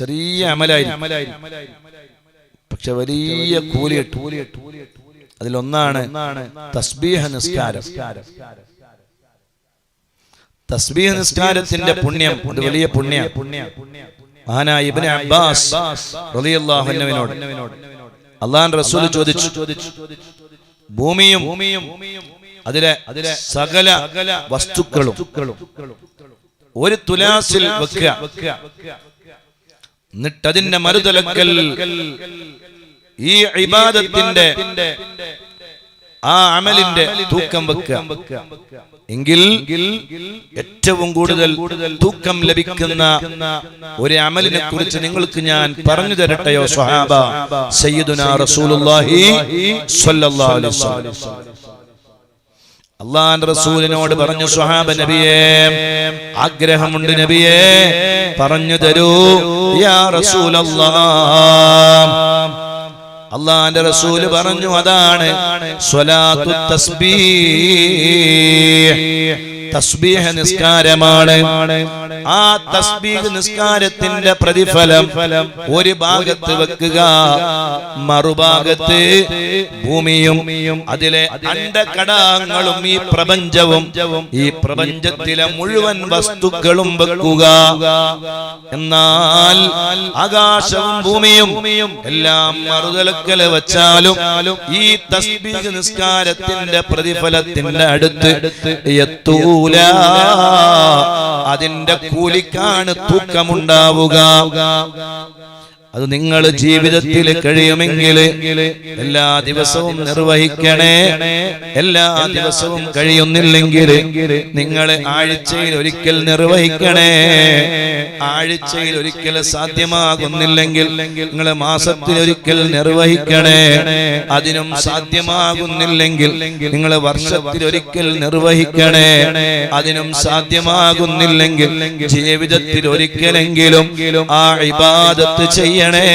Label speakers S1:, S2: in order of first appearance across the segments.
S1: ചെറിയ അമലായി പക്ഷെ വലിയ കൂലി അതിലൊന്നാണ് തസ്ബീഹ നിസ്കാരം. തസ്ബീഹ് നിസ്കാരത്തിന്റെ പുണ്യം അത് വലിയ പുണ്യ. മഹാനായ ഇബ്നു അബ്ബാസ് റളിയല്ലാഹു അൻഹുവിനോട്. അള്ളാഹു റസൂൽ ചോദിച്ചു. ഭൂമിയും അതിലെ അതിലെ സകല വസ്തുക്കളും ഒരു തുലാസിൽ വെക്കുക. എന്നിട്ട് അതിന്റെ മറുതലക്കൽ ഈ ഇബാദത്തിന്റെ ആ അമലിന്റെ തൂക്കം വെക്കുക. എങ്കിൽ ഏറ്റവും കൂടുതൽ തൂക്കം ലഭിക്കുന്ന ഒരു അമലിനെ കുറിച്ച് നിങ്ങൾക്ക് ഞാൻ പറഞ്ഞു തരട്ടെയോ സ്വഹാബ? സയ്യിദുന റസൂലുള്ളാഹി സ്വല്ലല്ലാഹു അലൈഹി വസല്ലം. അള്ളാൻ റസൂലിനോട് പറഞ്ഞു സ്വഹാബ നബിയെ ആഗ്രഹമുണ്ട് നബിയേ പറഞ്ഞു തരൂ യാ റസൂൽ അള്ളാന്റെ റസൂൽ പറഞ്ഞു അതാണ് സ്വലാത്തു തസ്ബീഹ്. നിസ്കാരമാണ്. ആ തസ്ബീഹ് നിസ്കാരത്തിന്റെ പ്രതിഫലം ഒരു ഭാഗത്ത് വെക്കുക മറുഭാഗത്ത് ഭൂമിയും അതിലെ അണ്ടകടാങ്ങളും ഈ പ്രപഞ്ചവും ഈ പ്രപഞ്ചത്തിലെ മുഴുവൻ വസ്തുക്കളും വെക്കുക. എന്നാൽ ആകാശവും ഭൂമിയും എല്ലാം മറുതലക്കൽ വെച്ചാലും ഈ തസ്ബീഹ് നിസ്കാരത്തിന്റെ പ്രതിഫലത്തിന്റെ അടുത്ത് എത്തൂല. അതിന്റെ കൂലിക്കാണ് തൂക്കമുണ്ടാവുക. അത് നിങ്ങൾ ജീവിതത്തിൽ കഴിയുമെങ്കിൽ എല്ലാ ദിവസവും നിർവഹിക്കണേ. എല്ലാ ദിവസവും കഴിയുന്നില്ലെങ്കിൽ നിങ്ങൾ ആഴ്ചയിൽ ഒരിക്കൽ നിർവഹിക്കണേ. ആഴ്ചയിൽ ഒരിക്കൽ സാധ്യമാകുന്നില്ലെങ്കിൽ നിങ്ങൾ മാസത്തിൽ ഒരിക്കൽ നിർവഹിക്കണേ. അതിനും സാധ്യമാകുന്നില്ലെങ്കിൽ നിങ്ങൾ വർഷത്തിൽ ഒരിക്കൽ നിർവഹിക്കണേ. അതിനും സാധ്യമാകുന്നില്ലെങ്കിൽ ജീവിതത്തിൽ ഒരിക്കലെങ്കിലും ആ ഇബാദത്ത് ചെയ്യണേ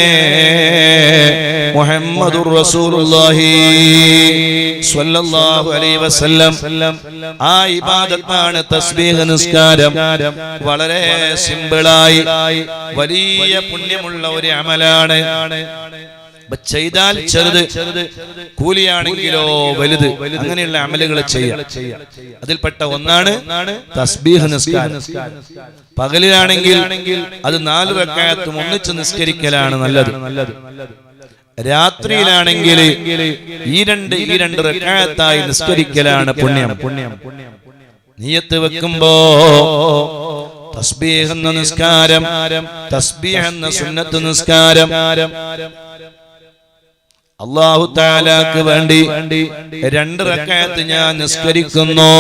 S1: മുഹമ്മദുർ റസൂലുള്ളാഹി സ്വല്ലല്ലാഹു അലൈഹി വസല്ലം. ആ ഇബാദത്താണ് തസ്ബീഹ് നിസ്കാരം. വളരെ സിമ്പിളായി വലിയ പുണ്യമുള്ള ഒരു അമലാണ്. ചെയ്താൽ ചെറുത്. കൂലിയാണെങ്കിലോ വലുത്. അങ്ങനെയുള്ള അമലുകൾ ചെയ്യാം. അതിൽപ്പെട്ട ഒന്നാണ് തസ്ബീഹ് നിസ്കാരം. പകലിലാണെങ്കിൽ അത് നാല് റക്കായത്തും ഒന്നിച്ച് നിസ്കരിക്കലാണ് നല്ലത്. നല്ലത് രാത്രിയിലാണെങ്കിൽ ഈ രണ്ട് ഈ രണ്ട് റക്കായത്തായി നിസ്കരിക്കലാണ് പുണ്യം പുണ്യം പുണ്യം. നീയത്ത് വെക്കുമ്പോ തസ്ബീഹ് എന്ന നിസ്കാരം തസ്ബീഹ് എന്ന സുന്നത്ത് നിസ്കാരം അള്ളാഹു താലാക്ക് വേണ്ടി രണ്ട് റക്കായത്ത് ഞാൻ നിസ്കരിക്കുന്നു.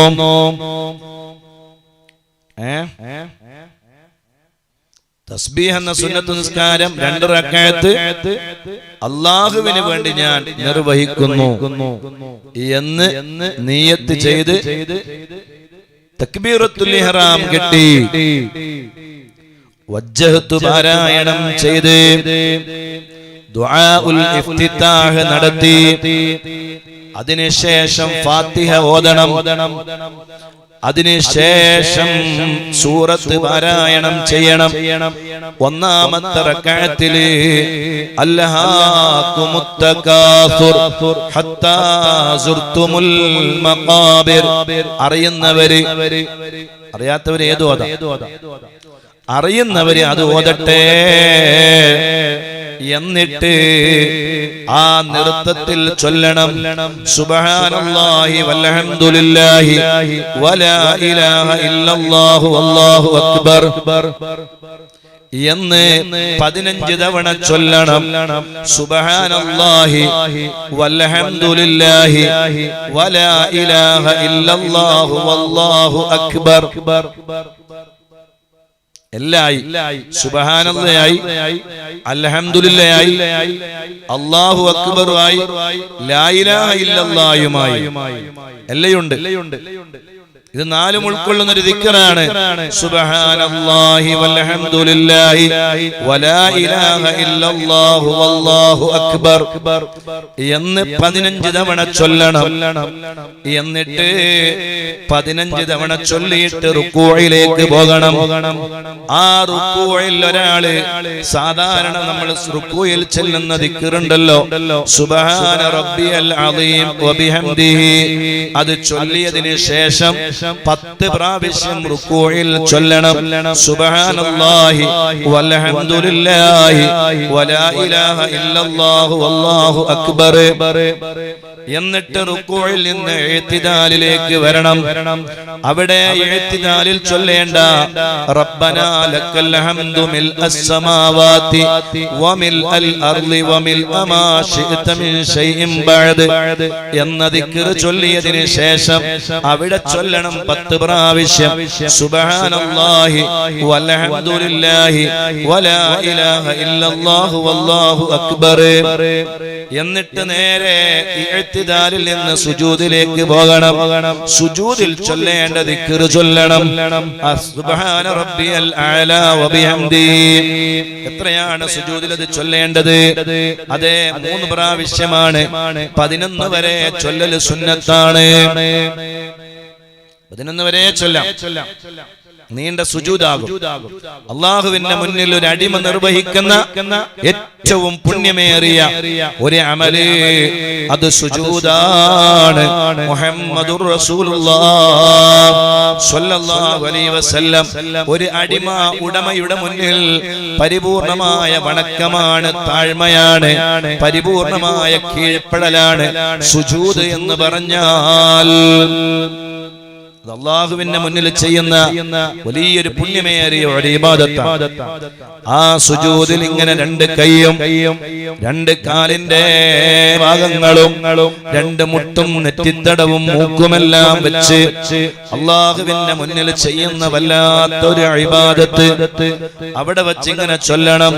S1: തസ്ബീഹ് എന്ന സുന്നത്ത് നിസ്കാരം രണ്ട് റക്കായത്ത് അള്ളാഹുവിന് വേണ്ടി ഞാൻ നിർവഹിക്കുന്നു. എന്ന് നീയത്ത് ചെയ്ത് തക്ബീറത്തുൽ ഇഹ്റാം കെട്ടി. വജ്ജഹത്തു പാരായണം ചെയ്ത്. ഇഫ്തിതാഹ് നടത്തി. അതിനുശേഷം ഫാത്തിഹ ഓതണം. അതിനുശേഷം സൂറത്ത് പാരായണം ചെയ്യണം. ഒന്നാമത്തെ റക്കായത്തിൽ അറിയുന്നവര് അറിയാത്തവര് ഏത് അറിയുന്നവര് അത് ഓതട്ടെ. എന്നിട്ട് ആ നൃത്തത്തിൽ ചൊല്ലണം. സുബ്ഹാനല്ലാഹി വൽഹംദുലില്ലാഹി വലാ ഇലാഹ ഇല്ലല്ലാഹു അല്ലാഹു അക്ബർ. എന്ന് പതിനഞ്ച് തവണ ചൊല്ലണം. സുബ്ഹാനല്ലാഹി വൽഹംദുലില്ലാഹി വലാ ഇലാഹ ഇല്ലല്ലാഹു അക്ബർ. എല്ലായി. അൽഹംദുലില്ലയായി അല്ലാഹു അക്ബറുമായി. ലായിലാഹ ഇല്ലല്ലാഹുമായി. എല്ലയുണ്ട്. ഇത് നാലും ഉൾക്കൊള്ളുന്ന ഒരു ദിക്കറാണ്. സുബ്ഹാനല്ലാഹി വൽഹംദുലില്ലാഹി വലാ ഇലാഹ ഇല്ലല്ലാഹു വല്ലാഹു അക്ബർ. എന്ന് പതിനഞ്ച് തവണ ചൊല്ലണം. എന്നിട്ട് പതിനഞ്ച് തവണ ചൊല്ലിയിട്ട് റുക്കൂയിലേക്ക് പോകണം. ആ റുക്കൂയിൽ ഒരാൾ സാധാരണ നമ്മൾ റുക്കൂയിൽ ചെല്ലുന്ന ദിക്കറുണ്ടല്ലോ. സുബ്ഹാന റബ്ബിയൽ അദീം വബിഹംദിഹി അത് ചൊല്ലിയതിന് ശേഷം പത്ത് പ്രാവശ്യം റുക്കോയിൽ ചൊല്ലണം. സുബ്ഹാനല്ലാഹി വൽഹംദുലില്ലാഹി വലാ ഇലാഹ ഇല്ലല്ലാഹു വല്ലാഹു അക്ബർ. എന്നിട്ട് റുക്കോയിൽ നിന്ന് എഴുത്തിനാലിലേക്ക് വരണം. അവിടെ എഴുത്തിനാലിൽ ചൊല്ലേണ്ട. റബ്ബനാ ലക്കൽ ഹംദു മിൽ അസ്സമാവാതി വമിൽ അൽ അർളി വമിൽ അമാ ശിഅത മിൻ ശൈഇൻ ബഅദ്. എന്ന ദിക്ർ ചൊല്ലിയതിനു ശേഷം അവിടെ ചൊല്ലണം പത്ത് പ്രാവശ്യം. സുബ്ഹാനല്ലാഹി വൽഹംദുലില്ലാഹി വലാ ഇലാഹ ഇല്ലല്ലാഹു വല്ലാഹു അക്ബർ. എന്നിട്ട് നേരെ ഇഹ്തിദാലിൽ നിന്ന് സുജൂദിലേക്ക് പോകണം. സുജൂദിൽ ചൊല്ലേണ്ട ദിക്ർ ചൊല്ലണം. സുബ്ഹാന റബ്ബിയൽ അഅല വബിഹംദി. എത്രയാണ് സുജൂദിൽ അത് ചൊല്ലേണ്ടത്? അതെ മൂന്ന് പ്രാവശ്യമാണ്. പതിനൊന്ന് വരെ ചൊല്ലൽ സുന്നത്താണ്. പതിനൊന്ന് വരെ ചൊല്ലാം. നീണ്ട സുജൂതാകും. അള്ളാഹുവിന്റെ മുന്നിൽ ഒരു അടിമ നിർവഹിക്കുന്ന ഏറ്റവും പുണ്യമേറിയ ഒരു അമൽ. അത് സുജൂതാണ്. മുഹമ്മദുർ ഒരു അടിമ ഉടമയുടെ മുന്നിൽ പരിപൂർണമായ വണക്കമാണ് താഴ്മയാണ് പരിപൂർണമായ കീഴ്പ്പെടലാണ്. സുജൂത് എന്ന് പറഞ്ഞാൽ അത് അള്ളാഹുവിന്റെ മുന്നിൽ ചെയ്യുന്ന വലിയൊരു പുണ്യമേറിയ ഒരു ആ സുജൂദിൽ ഇങ്ങനെ രണ്ട് കൈയും രണ്ട് കാലിന്റെ ഭാഗങ്ങളും രണ്ട് മുട്ടും നെറ്റിത്തടവും മൂക്കുമെല്ലാം വെച്ച് അള്ളാഹുവിന്റെ മുന്നിൽ ചെയ്യുന്ന വല്ലാത്തൊരു അഴിബാദത്ത് അവിടെ വെച്ച് ഇങ്ങനെ ചൊല്ലണം.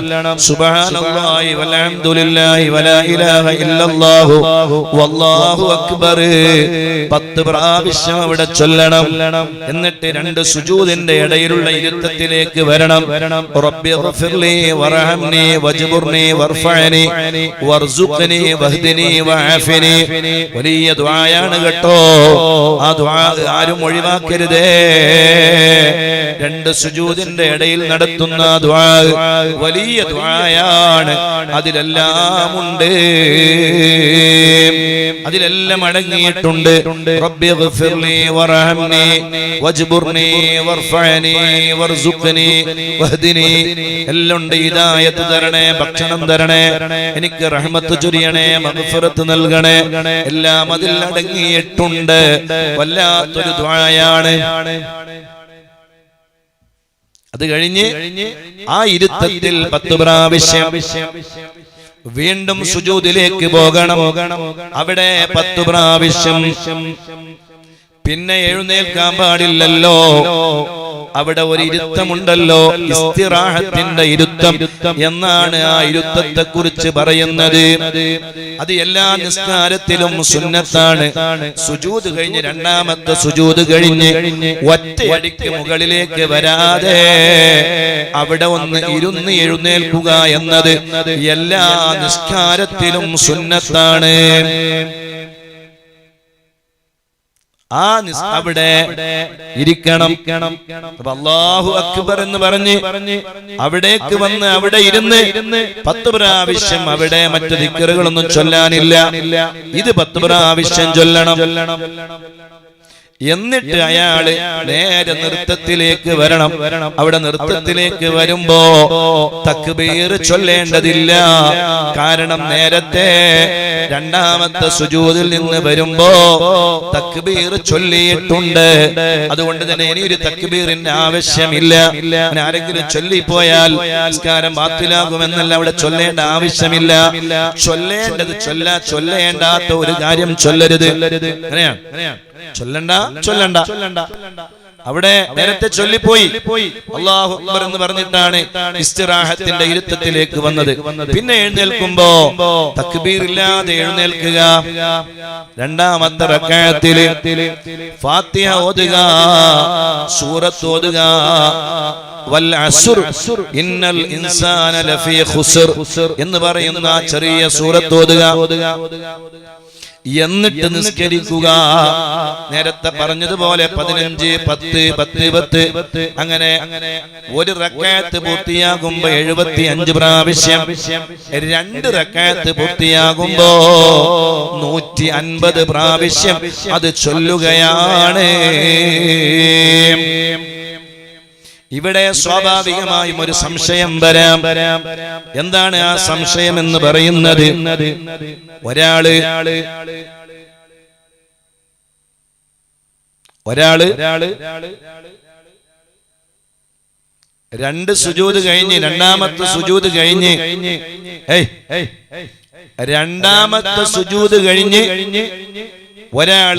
S1: അക്ബർ. പത്ത് പ്രാവശ്യം അവിടെ ചൊല്ലണം. എന്നിട്ട് രണ്ട് സുജൂദിന്റെ ഇടയിലുള്ള ഇരുത്തത്തിലേക്ക് വരണം. റബ്ബി ഗ്ഫിർലി വർഹംനി വജ്ബുർനി വർഫഅനി വർസുഖ്നി വഹ്ദിനി വആഫിനി വലിയ ദുആയാണ് കേട്ടോ. ആ ദുആ ആരും ഒഴിവാക്കരുതേ. രണ്ട് സുജൂദിന്റെ ഇടയിൽ നടത്തുന്ന ദുആ വലിയ ദുആയാണ്. അതിലെല്ലാം ഉണ്ട്. അതിലെല്ലാം അടങ്ങിയിട്ടുണ്ട്. റബ്ബി ഗ്ഫിർലി വർഹംനി വജ്ബുർനി വർഫഅനി വർസുഖ്നി വഹ്ദിനി എല്ലാം ഉണ്ട്. ഹിദായത്ത് തരണേ ഭക്ഷണം തരണേ. എനിക്ക് റഹ്മത്ത് ചൊരിയണേ മഗ്ഫിറത്ത് നൽകണേ. എല്ലാം അതിൽ അടങ്ങിയിട്ടുണ്ട്. വല്ലാത്തൊരു ദ്വായാണ് അത് കഴിഞ്ഞ് ആ ഇരുത്തത്തിൽ പത്ത് പ്രാവശ്യം വീണ്ടും സുജൂതിലേക്ക് പോകണം. അവിടെ പത്തു പ്രാവശ്യം. പിന്നെ എഴുന്നേൽക്കാൻ പാടില്ലല്ലോ. അവിടെ ഒരു ഇരുത്തമുണ്ടല്ലോ. ഇസ്തിറാഹത്തിന്റെ ഇരുത്തം എന്നാണ് ആ ഇരുത്തത്തെ കുറിച്ച് പറയുന്നത്. അത് എല്ലാ നിസ്കാരത്തിലും സുന്നത്താണ്. സുജൂത് കഴിഞ്ഞ് രണ്ടാമത്തെ സുജൂത് കഴിഞ്ഞ് ഒറ്റയടിക്ക് മുകളിലേക്ക് വരാതെ അവിടെ ഒന്ന് ഇരുന്ന് എഴുന്നേൽക്കുക എന്നത് എല്ലാ നിസ്കാരത്തിലും സുന്നത്താണ്. ആ നിസ് അവിടെ ഇരിക്കണം. അള്ളാഹു അക്ബർ എന്ന് പറഞ്ഞ് അവിടേക്ക് വന്ന് അവിടെ ഇരുന്ന് പത്ത് പ്രാവശ്യം അവിടെ മറ്റു ദിക്കറുകളൊന്നും ചൊല്ലാനില്ല. ഇത് പത്ത് പ്രാവശ്യം ചൊല്ലണം. എന്നിട്ട് അയാൾ നേരെ നൃത്തത്തിലേക്ക് വരണം. അവിടെ നൃത്തത്തിലേക്ക് വരുമ്പോ തക്ബീർ ചൊല്ലേണ്ടതില്ല. കാരണം നേരത്തെ രണ്ടാമത്തെ സുജൂതിൽ നിന്ന് വരുമ്പോ തക്ബീർ ചൊല്ലിയിട്ടുണ്ട്. അതുകൊണ്ട് തന്നെ ഇനി ഒരു തക്ബീറിന്റെ ആവശ്യമില്ല. ആരെങ്കിലും ചൊല്ലിപ്പോയാൽ സംസ്കാരം ബാത്തിലാകുമെന്നല്ല അവിടെ ചൊല്ലേണ്ട ആവശ്യമില്ല. ചൊല്ലേണ്ടത് ചൊല്ല ചൊല്ലേണ്ടാത്ത ഒരു കാര്യം ചൊല്ലരുത്. അങ്ങനെയാണ് ചൊല്ലണ്ട ചൊല്ലണ്ട അവിടെ നേരത്തെ ചൊല്ലിപ്പോയി. അള്ളാഹു അക്ബർ എന്ന് പറഞ്ഞിട്ടാണ് ഇസ്തിറാഹത്തിന്റെ ഇരുത്തത്തിലേക്ക് വന്നത്. പിന്നെ എഴുന്നേൽക്കുമ്പോ തക്ബീർ ഇല്ലാതെ എഴുന്നേൽക്കുക. രണ്ടാമത്തെ റക്കായത്തിൽ ഫാത്തിഹ ഓതുക സൂറത്ത് ഓതുക. ഇന്നൽ ഇൻസാന ലഫീ ഖുസ്ർ എന്ന് പറയുന്ന ചെറിയ സൂറത്ത് ഓതുക. എന്നിട്ട് നിസ്കരിക്കുക. നേരത്തെ പറഞ്ഞതുപോലെ പതിനഞ്ച് പത്ത് പത്ത് പത്ത് അങ്ങനെ ഒരു റക്കായത്ത് പൂർത്തിയാകുമ്പോ എഴുപത്തി അഞ്ച് പ്രാവശ്യം. രണ്ട് റക്കായത്ത് പൂർത്തിയാകുമ്പോ നൂറ്റി അൻപത് പ്രാവശ്യം അത് ചൊല്ലുകയാണ്. ഇവിടെ സ്വാഭാവികമായും ഒരു സംശയം വരാം. എന്താണ് ആ സംശയം എന്ന് പറയുന്നത്? ഒരാൾ ഒരാൾ രണ്ട് സുജൂത് കഴിഞ്ഞ് രണ്ടാമത്തെ സുജൂത് കഴിഞ്ഞ്. രണ്ടാമത്തെ സുജൂത് കഴിഞ്ഞ് ഒരാൾ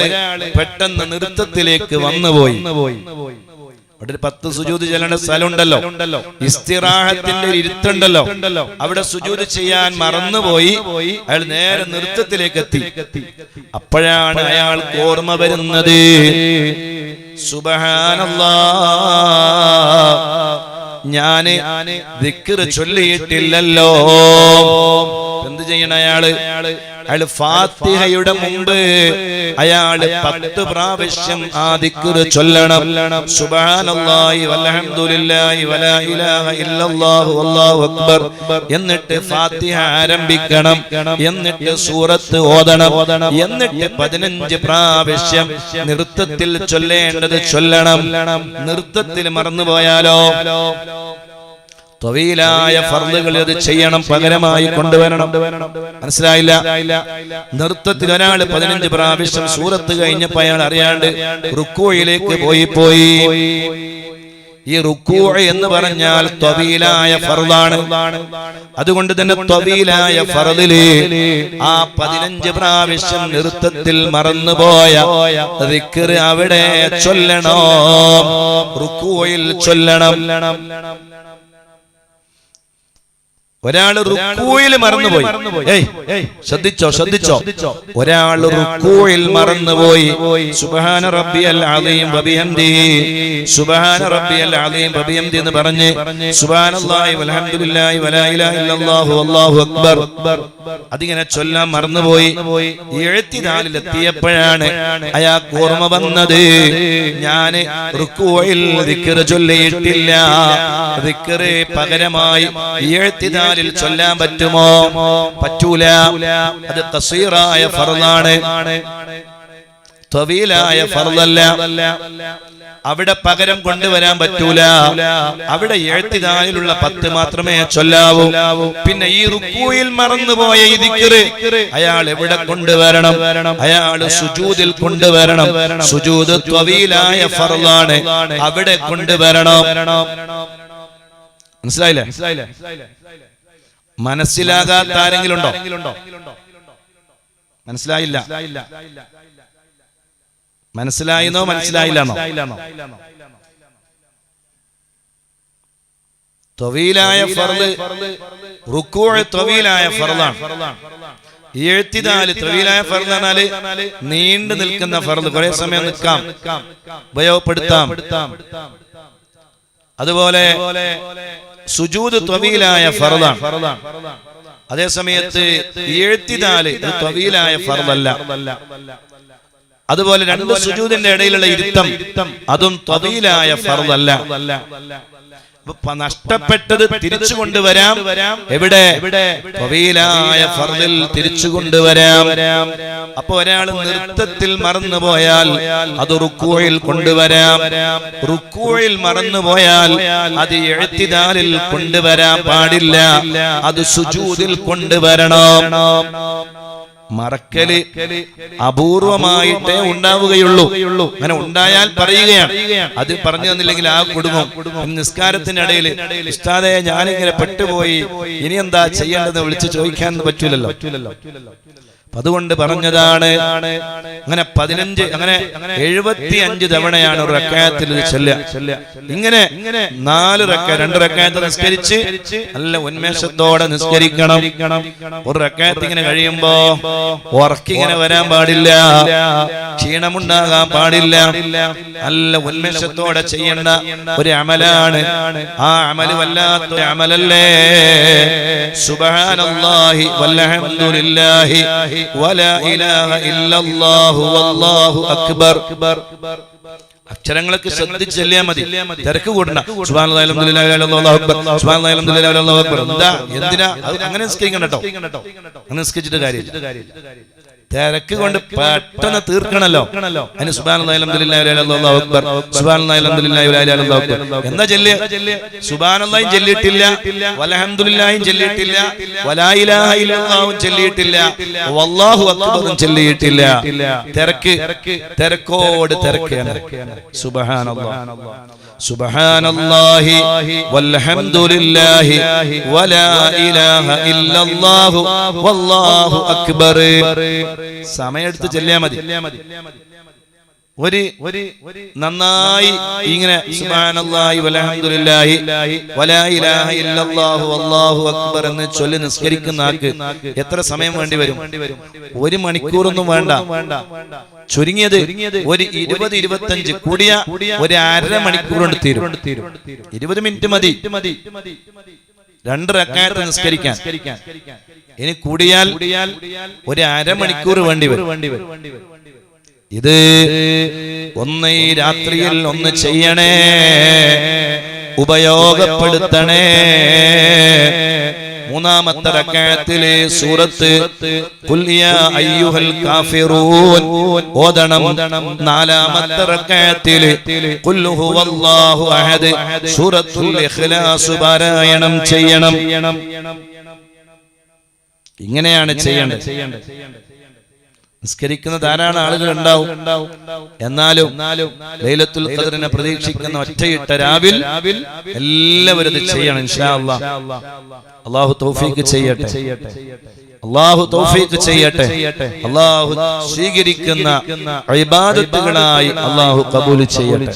S1: പെട്ടെന്ന് നൃത്തത്തിലേക്ക് വന്നുപോയി. അവിടെ ഒരു പത്ത് സുജൂത് ചെല്ലേണ്ട സ്ഥലമുണ്ടല്ലോ. ഇസ്തിറാഹത്തിന്റെ ഇരുത്തുണ്ടല്ലോ അവിടെ സുജൂത് ചെയ്യാൻ മറന്നുപോയി. അയാൾ നേരെ നൃത്തത്തിലേക്ക് എത്തി അപ്പോഴാണ് അയാൾ ഓർമ്മ വരുന്നത്. സുബഹാനല്ലാ. ഞാൻ ദിക്കറ് ചൊല്ലിയിട്ടില്ലല്ലോ. എന്ത് ചെയ്യണ അയാൾ? അയാൾ ഫാത്തിഹയുടെ മുമ്പ് അയാൾ പത്ത് പ്രാവശ്യം ആ ദിക്കറ് ചൊല്ലണം. സുബ്ഹാനല്ലാഹി വൽഹംദുലില്ലാഹി വലാ ഇലാഹ ഇല്ലല്ലാഹു വല്ലാഹു അക്ബർ. എന്നിട്ട് ഫാത്തിഹ ആരംഭിക്കണം. എന്നിട്ട് സൂറത്ത് ഓതണം. എന്നിട്ട് പതിനഞ്ച് പ്രാവശ്യം നൃത്തത്തിൽ ചൊല്ലേണ്ടത് ചൊല്ലണം. നൃത്തത്തിൽ മറന്നുപോയാലോ? തൊവീലായ ഫർദുകൾ അത് ചെയ്യണം പകരമായി കൊണ്ടുവരണം. മനസ്സിലായില്ല? നൃത്തത്തിൽ ഒരാൾ പതിനഞ്ച് പ്രാവശ്യം സൂറത്ത് കഴിഞ്ഞപ്പോ അയാൾ അറിയാണ്ട് റുക്കോയിലേക്ക് പോയി പോയി. ഈ റുക്കൂ എന്ന് പറഞ്ഞാൽ ത്വവീലായ ഫറുദാണ് അതുകൊണ്ട് തന്നെ ത്വവീലായ ഫർദിൽ ആ പതിനഞ്ച് പ്രാവശ്യം നൃത്തത്തിൽ മറന്നുപോയ ദിക്ർ അവിടെ ചൊല്ലണോ. റുക്കൂയിൽ ചൊല്ലണം. ഒരാൾ റുക്കൂയിൽ മറന്നുപോയി. ഏയ് ശ്രദ്ധിച്ചോ ശ്രദ്ധിച്ചോ ഒരാൾ റുക്കൂയിൽ മറന്നുപോയി. സുബഹാന റബ്ബിയൽ അലീം വബിഹംദി. സുബഹാന റബ്ബിയൽ അലീം വബിഹംദി എന്ന് പറഞ്ഞ് സുബ്ഹാനല്ലാഹി വൽഹംദുലില്ലാഹി വലാ ഇലാഹ ഇല്ലല്ലാഹു വല്ലാഹു അക്ബർ. അതിങ്ങനെ ചൊല്ലാൻ മറന്നുപോയി. എഴുത്തിനാലിൽ എത്തിയപ്പോഴാണ് അയാൾക്ക് ഓർമ്മ വന്നത്. ഞാൻ റുക്കൂയിൽ ദിക്ർ ചൊല്ലിയിട്ടില്ല. ദിക്ർ പകരമായി എഴുത്തിനാലിൽ ചൊല്ലാൻ പറ്റുമോ? പറ്റൂല. അത് തസീറായ ഫർദാണ്. ത്വവീലായ ഫർദല്ല. അവിടെ പകരം കൊണ്ടുവരാൻ പറ്റൂല. അവിടെ എഴുത്തിനാലിലുള്ള പത്ത് മാത്രമേ ചൊല്ലാവൂ. പിന്നെ ഈ റുക്കൂയിൽ മറന്നുപോയ അയാൾ എവിടെ കൊണ്ടുവരണം? അയാൾ സുജൂതിൽ കൊണ്ടുവരണം. സുജൂത് ത്വവീലായ ഫർദാണ്. അവിടെ കൊണ്ടുവരണം. മനസ്സിലായില്ലേ? മനസ്സിലായില്ലേ? മനസ്സിലാകാത്ത ആരെങ്കിലും ഉണ്ടോ മനസ്സിലായില്ല. മനസ്സിലായിന്നോ മനസ്സിലായില്ലെന്നോ? തൊവീലായ ഫർദ് റുക്കൂഴ് തൊവീലായ ഫർദാണ്. എഴുത്തിനാല് തൊവീലായ ഫർദ് നീണ്ടു നിൽക്കുന്ന ഫർദ്. കുറെ സമയം നിൽക്കാം. ഉപയോഗപ്പെടുത്താം. അതുപോലെ സുജൂദ് ത്വവീലായ ഫറദാണ്. അതേസമയത്ത് എഴുത്തിനാല് ഇത് ത്വവീലായ ഫർദല്ല അതുപോലെ രണ്ട് സുജൂദിന്റെ ഇടയിലുള്ള ഇരുത്തം അതും ത്വവീലായ ഫറദല്ല. നഷ്ടപ്പെട്ടത് തിരിച്ചു കൊണ്ടുവരാം. എവിടെ? പവിയിലായ ഫർദിൽ തിരിച്ചു കൊണ്ടുവരാം അപ്പൊ ഒരാൾ നൃത്തത്തിൽ മറന്നുപോയാൽ അത് റുക്കൂയിൽ കൊണ്ടുവരാം. റുക്കൂയിൽ മറന്നുപോയാൽ അത് എഴുത്തിനാലിൽ കൊണ്ടുവരാൻ പാടില്ല. അത് സുജൂതിൽ കൊണ്ടുവരണം. മറക്കൽ അപൂർവമായിട്ടേ ഉണ്ടാവുകയുള്ളൂ. അങ്ങനെ ഉണ്ടായാൽ പറയുകയാണ്. അത് പറഞ്ഞു തന്നില്ലെങ്കിൽ ആ കുടുംബം നിസ്കാരത്തിന്റെ ഇടയിൽ ഉസ്താദെ ഞാനിങ്ങനെ പെട്ടുപോയി. ഇനി എന്താ ചെയ്യേണ്ടത്? വിളിച്ച് ചോദിക്കാൻ പറ്റൂലല്ലോ അപ്പൊ അതുകൊണ്ട് പറഞ്ഞതാണ്. അങ്ങനെ പതിനഞ്ച് അങ്ങനെ എഴുപത്തി അഞ്ച് തവണയാണ് ഒരു റക്കായത്തിൽ ഇങ്ങനെ നാല് റക്ക രണ്ട് റക്കായത്ത് നിസ്കരിച്ച് നല്ല ഉന്മേഷത്തോടെ നിസ്കരിക്കണം. ഒരു റക്കായത്ത് ഇങ്ങനെ കഴിയുമ്പോ ഉറക്കിങ്ങനെ വരാൻ പാടില്ല. ക്ഷീണമുണ്ടാകാൻ പാടില്ല. നല്ല ഉന്മേഷത്തോടെ ചെയ്യേണ്ട ഒരു അമലാണ്. ആ അമൽ വല്ലാത്തൊരു അമലല്ലേ? സുബ്ഹാനല്ലാഹി വൽഹംദുലില്ലാഹി വലാ ഇലാഹ ഇല്ലല്ലാഹു വല്ലാഹു അക്ബർ. അക്ഷരങ്ങളൊക്കെ ശ്രദ്ധിച്ച് ചെല്ലിയാൽ മതി. തിരക്ക് എന്താ? എന്തിനാ? അങ്ങനെ നിസ്കരിക്കണം കേട്ടോ. അങ്ങനെ നിസ്കരിച്ചിട്ട് കാര്യമില്ല. തിരക്ക് കൊണ്ട് പെട്ടെന്ന് തീർക്കണല്ലോ. അതിന് എന്താ ചെല്ല് ചെല്ലിയിട്ടില്ല വല്ലാഹു അക്ബറും ചെല്ലിയിട്ടില്ല തിരക്ക്. തിരക്കോട് തിരക്കാണ് സുബ്ഹാനല്ലാഹ്. സുബ്ഹാനല്ലാഹി വൽഹംദുലില്ലാഹി വലാ ഇലാഹ الله വല്ലാഹു അക്ബർ. സമയെടുത്ത് ചെല്ലിയാ മതി. ഒരു നന്നായി ഇങ്ങനെ അക്ബർ എന്ന് ചൊല്ലി നിസ്കരിക്കുന്ന ആൾക്ക് എത്ര സമയം വേണ്ടി വരും? ഒരു മണിക്കൂറൊന്നും വേണ്ട. ചുരുങ്ങിയത് ഒരു ഇരുപത് ഇരുപത്തഞ്ച് കൂടിയ ഒരു അര മണിക്കൂർ കൊണ്ട് തീരും. ഇരുപത് മിനിറ്റ് മതി. രണ്ട് റക്കായത്ത് നിസ്കരിക്കാൻ ഇനി കൂടിയാൽ ഒരു അരമണിക്കൂർ വേണ്ടി വരും. ഇത് ഒന്ന് ഈ രാത്രിയിൽ ഒന്ന് ചെയ്യണേ. ഉപയോഗപ്പെടുത്തണേ. മൂന്നാമത്തെ റക്കായത്തിലെ സൂറത്ത് അയ്യുഹൽ കാഫിറൂൻ ഓതണം നാലാമത്തെ റക്കായത്തിലെ ഖുൽ ഹുവല്ലാഹു അഹദ് സൂറത്തുൽ ഇഖ്ലാസ് പാരായണം ചെയ്യണം. ഇങ്ങനെയാണ് ചെയ്യേണ്ടത്. നിസ്കരിക്കുന്ന ധാരാളം ആളുകൾ ഉണ്ടാവും. എന്നാലും ലൈലത്തുൽ ഖദറിനെ പ്രതീക്ഷിക്കുന്ന ഒറ്റയിട്ട രാവിൽ എല്ലാവരും ഇത് ചെയ്യണം ഇൻഷാ അല്ലാഹ് അള്ളാഹു തൗഫീഖ് ചെയ്യട്ടെ. അള്ളാഹു തൗഫീഖ് ചെയ്യട്ടെ. അള്ളാഹു സ്വീകരിക്കുന്ന ഇബാദത്തുകളായി അള്ളാഹു കബൂൽ ചെയ്യട്ടെ.